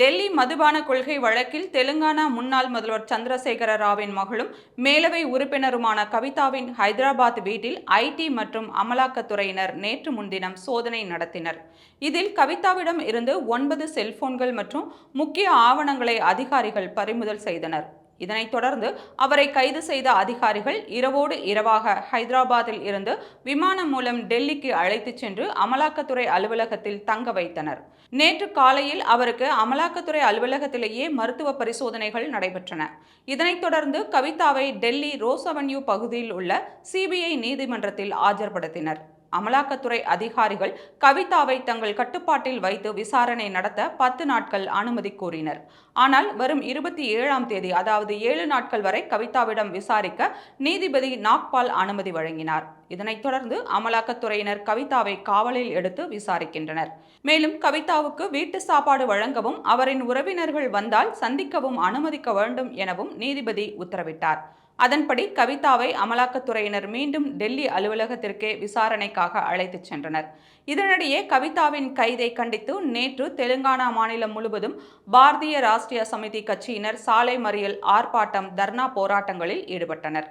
டெல்லி மதுபான கொள்கை வழக்கில் தெலுங்கானா முன்னாள் முதல்வர் சந்திரசேகர ராவின் மகளும் மேலவை உறுப்பினருமான கவிதாவின் ஹைதராபாத் வீட்டில் ஐடி மற்றும் அமலாக்கத்துறையினர் நேற்று முன்தினம் சோதனை நடத்தினர். இதில் கவிதாவிடம் இருந்து ஒன்பது செல்போன்கள் மற்றும் முக்கிய ஆவணங்களை அதிகாரிகள் பறிமுதல் செய்தனர். இதனைத் தொடர்ந்து அவரை கைது செய்த அதிகாரிகள் இரவோடு இரவாக ஹைதராபாத்தில் இருந்து விமானம் மூலம் டெல்லிக்கு அழைத்துச் சென்று அமலாக்கத்துறை அலுவலகத்தில் தங்க வைத்தனர். நேற்று காலையில் அவருக்கு அமலாக்கத்துறை அலுவலகத்திலேயே மருத்துவ பரிசோதனைகள் நடைபெற்றன. இதனைத் தொடர்ந்து கவிதாவை டெல்லி ரோஸ் அவென்யூ பகுதியில் உள்ள சிபிஐ நீதிமன்றத்தில் ஆஜர்படுத்தினர். அமலாக்கத்துறை அதிகாரிகள் கவிதாவை தங்கள் கட்டுப்பாட்டில் வைத்து விசாரணை நடத்த பத்து நாட்கள் அனுமதி கோரினர். ஆனால் வரும் இருபத்தி ஏழாம் தேதி அதாவது ஏழு நாட்கள் வரை கவிதாவிடம் விசாரிக்க நீதிபதி நாக்பால் அனுமதி வழங்கினார். இதனைத் தொடர்ந்து அமலாக்கத்துறையினர் கவிதாவை காவலில் எடுத்து விசாரிக்கின்றனர். மேலும் கவிதாவுக்கு வீட்டு சாப்பாடு வழங்கவும் அவரின் உறவினர்கள் வந்தால் சந்திக்கவும் அனுமதிக்க வேண்டும் எனவும் நீதிபதி உத்தரவிட்டார். அதன்படி கவிதாவை அமலாக்கத்துறையினர் மீண்டும் டெல்லி அலுவலகத்திற்கே விசாரணைக்காக அழைத்துச் சென்றனர். இதனிடையே கவிதாவின் கைதை கண்டித்து நேற்று தெலுங்கானா மாநிலம் முழுவதும் பாரதிய ராஷ்டிரிய சமிதி கட்சியினர் சாலை மறியல் ஆர்ப்பாட்டம் தர்ணா போராட்டங்களில் ஈடுபட்டனர்.